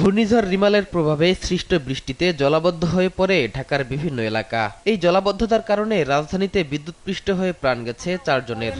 ঘূর্ণিঝড় রিমালের প্রভাবে সৃষ্ট বৃষ্টিতে জলাবদ্ধ হয়ে পড়ে ঢাকার বিভিন্ন এলাকা। এই জলাবদ্ধতার কারণে রাজধানীতে বিদ্যুৎপৃষ্ট হয়ে প্রাণ গেছে চারজনের।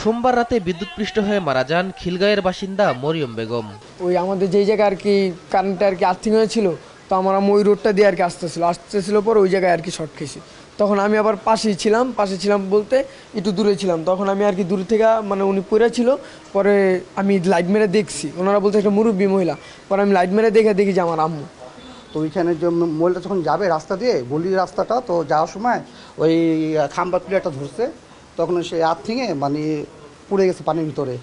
সোমবার রাতে বিদ্যুৎপৃষ্ট হয়ে মারা যান খিলগাঁয়ের বাসিন্দা মরিয়ম বেগম। ওই আমাদের যেই জায়গায় আর কি কারেন্টটা আর কি আর্থিং হয়েছিল, তো আমরা ওই রোডটা দিয়ে আর কি আসতেছিল। আসতেছিল পর ওই জায়গায় আর কি শর্ট খেয়েছি। তখন আমি আবার পাশেই ছিলাম, পাশে ছিলাম বলতে একটু দূরে ছিলাম। তখন আমি আর কি দূর থেকে মানে উনি পড়ে ছিল, পরে আমি লাইট মেরে দেখছি। ওনারা বলতে একটা মুরব্বী মহিলা, পরে আমি লাইট মেরে দেখে দেখি যে আমার আম্মু। তো ওইখানে যে মহিলাটা যখন যাবে রাস্তা দিয়ে গলির রাস্তাটা, তো যাওয়ার সময় ওই খাম্বা প্লেয়ারটা ধরছে। তখন সে আর্থিংয়ে মানে পুড়ে গেছে পানির ভিতরে।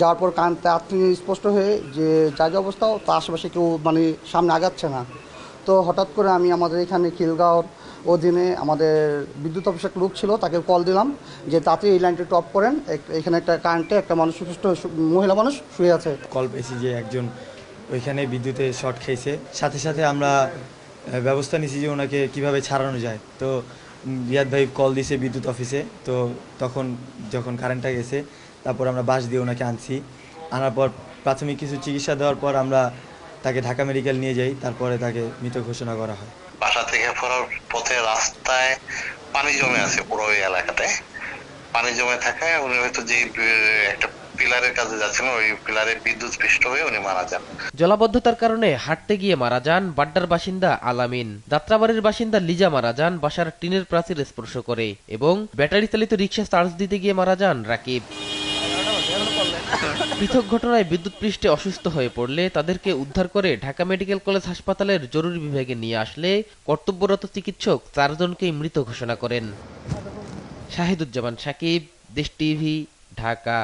যাওয়ার পর কানতে আর্থিং স্পষ্ট হয়ে যে যা যা অবস্থা তো আশেপাশে কেউ মানে সামনে আগাচ্ছে না। তো হঠাৎ করে আমি আমাদের এখানে খিলগাঁওর অধীনে আমাদের বিদ্যুৎ অফিসের লোক ছিল, তাকে কল দিলাম যে তাতে এই লাইনটা টপ করেন এখানে একটা কারেন্টে একটা মানুষ সুস্থ মহিলা মানুষ শুয়ে আছে। কল পেয়েছি যে একজন ওইখানে বিদ্যুতে শর্ট খেয়েছে। সাথে সাথে আমরা ব্যবস্থা নিয়েছি যে ওনাকে কীভাবে ছাড়ানো যায়। তো রিয়াদ ভাই কল দিয়েছে বিদ্যুৎ অফিসে। তো তখন যখন কারেন্টটা গেছে, তারপর আমরা বাস দিয়ে ওনাকে আনছি। আনার পর প্রাথমিক কিছু চিকিৎসা দেওয়ার পর আমরা তাকে ঢাকা মেডিকেল নিয়ে যাই তারপরে তাকে মৃত ঘোষণা করা হয়। বাসা থেকে ফেরার পথে রাস্তায় পানি জমে আছে পুরো ওই এলাকাতে। পানি জমে থাকায় উনি হয়তো যে একটা পিলারের কাছে যাচ্ছিলেন ওই পিলারে বিদ্যুৎ পৃষ্ঠ হয়ে উনি মারা যান। জলাবদ্ধতার কারণে হাঁটতে গিয়ে মারা যান বাড্ডার বাসিন্দা আলামিন। যাত্রাবাড়ির বাসিন্দা লিজা মারা যান বাসার টিনের প্রাচীর স্পর্শ করে এবং ব্যাটারি চালিত রিক্সা চার্জ দিতে গিয়ে মারা যান রাকিব। পৃথক ঘটনায় বিদ্যুৎ পৃষ্ঠে অসুস্থ হয়ে পড়লে তাদেরকে উদ্ধার করে ঢাকা মেডিকেল কলেজ হাসপাতালের জরুরি বিভাগে নিয়ে আসলে কর্তব্যরত চিকিৎসক চারজনকেই মৃত ঘোষণা করেন। শাহিদুজ্জামান সাকিব, দেশ টিভি, ঢাকা।